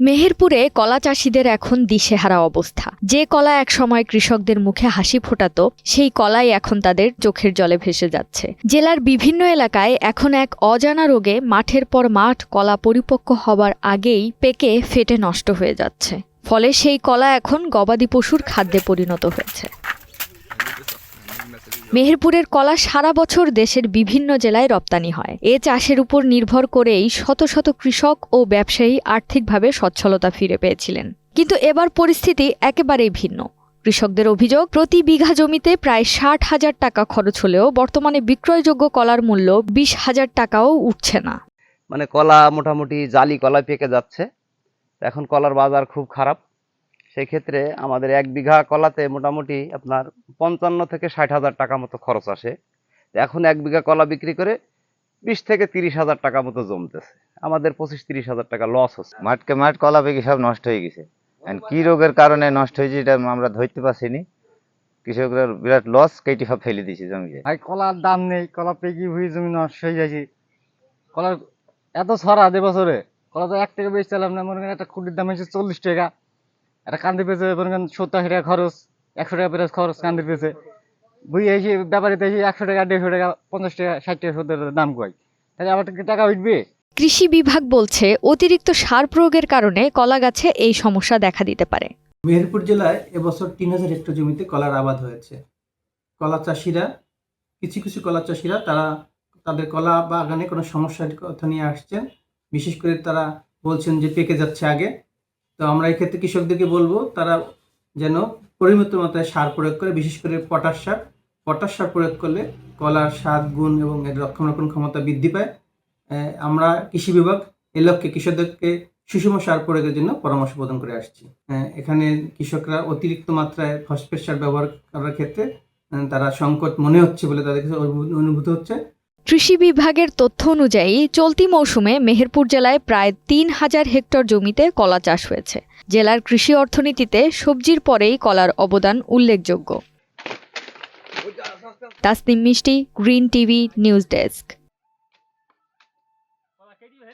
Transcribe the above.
মেহেরপুরে কলা চাষিদের এখন দিশেহারা অবস্থা। যে কলা এক সময় কৃষকদের মুখে হাসি ফোটাত, সেই কলাই এখন তাদের চোখের জলে ভেসে যাচ্ছে। জেলার বিভিন্ন এলাকায় এখন এক অজানা রোগে মাঠের পর মাঠ কলা পরিপক্ক হবার আগেই পেকে ফেটে নষ্ট হয়ে যাচ্ছে। ফলে সেই কলা এখন গবাদি পশুর খাদ্যে পরিণত হয়েছে। মেহেরপুরের কলা সারা বছর দেশের বিভিন্ন জেলায় রপ্তানি হয়। এ চাষের উপর নির্ভর করেই শত শত কৃষক ও ব্যবসায়ী আর্থিকভাবে সচ্ছলতা ফিরে পেয়েছিলেন। কিন্তু এবার পরিস্থিতি একেবারেই ভিন্ন। কৃষকদের অভিযোগ, প্রতি বিঘা জমিতে প্রায় ষাট হাজার টাকা খরচ হলেও বর্তমানে বিক্রয়যোগ্য কলার মূল্য বিশ হাজার টাকাও উঠছে না। মানে কলা মোটামুটি জালি কলা পেকে যাচ্ছে। এখন কলার বাজার খুব খারাপ। সেই ক্ষেত্রে আমাদের এক বিঘা কলাতে মোটামুটি আপনার পঞ্চান্ন থেকে ষাট হাজার টাকা মতো খরচ আসে। এখন এক বিঘা কলা বিক্রি করে বিশ থেকে তিরিশ হাজার টাকা মতো জমতেছে। আমাদের পঁচিশ তিরিশ হাজার টাকা লস হচ্ছে। মাঠকে মাঠ কলা পেকে সব নষ্ট হয়ে গেছে। কি রোগের কারণে নষ্ট হয়েছে এটা আমরা ধরতে পারছিনি। কৃষকরা বিরাট লস কেটে সব ফেলে দিয়েছে জমিতে ভাই কলার দাম নেই কলা পেকি হয়ে জমি নষ্ট হয়ে যাচ্ছে কলার এত ছড়া দে বছরে। কলা তো এক টাকা বেশি চালাম না মনে করেন একটা খুঁটির দাম হচ্ছে চল্লিশ টাকা। একটা কান্দি পেয়েছে মনে করেন সত্তর আশি টাকা খরচ একশো টাকা পেরে খরচ কান্দি পেয়েছে। বুঝে এসে ব্যাপারিতে এসে একশো টাকা দেড়শো টাকা পঞ্চাশ টাকা ষাট টাকা সত্তর টাকা দাম কয়। তাহলে আবার কি টাকা উঠবে? কৃষি বিভাগ বলছে অতিরিক্ত সার প্রয়োগের কারণে কলা গাছে এই সমস্যা দেখা দিতে পারে। মেহেরপুর জেলায় এবছর তিন হাজার হেক্টর জমিতে কলার আবাদ হয়েছে। কলা চাষিরা কিছু কিছু কলা চাষিরা তারা তাদের কলা বাগানে কোনো সমস্যার কথা নিয়ে আসছেন। বিশেষ করে তারা বলছেন যে পেকে যাচ্ছে আগে। তো আমরা এই ক্ষেত্রে কৃষকদেরকে বলব, তারা যেন পরিমিত মাত্রায় সার প্রয়োগ করে, বিশেষ করে পটাশ সার। পটাশ সার প্রয়োগ করলে কলার স্বাদ, গুণ এবং এর রক্ষণাবেক্ষণ ক্ষমতা বৃদ্ধি পায়। আমরা কৃষি বিভাগ, এ লক্ষ্যে কৃষকদেরকে সুষম সার প্রয়োগের জন্য পরামর্শ প্রদান করে আসছি। এখানে কৃষকরা অতিরিক্ত মাত্রায় ফসফেট সার ব্যবহার করার ক্ষেত্রে তারা সংকট মনে হচ্ছে বলে তাদের অনুভূত হচ্ছে। কৃষি বিভাগের তথ্য অনুযায়ী, চলতি মৌসুমে মেহেরপুর জেলায় প্রায় তিন হাজার হেক্টর জমিতে কলা চাষ হয়েছে। জেলার কৃষি অর্থনীতিতে সবজির পরেই কলার অবদান উল্লেখযোগ্য। তাসনিম মিষ্টি, গ্রিন টিভি, নিউজ ডেস্ক।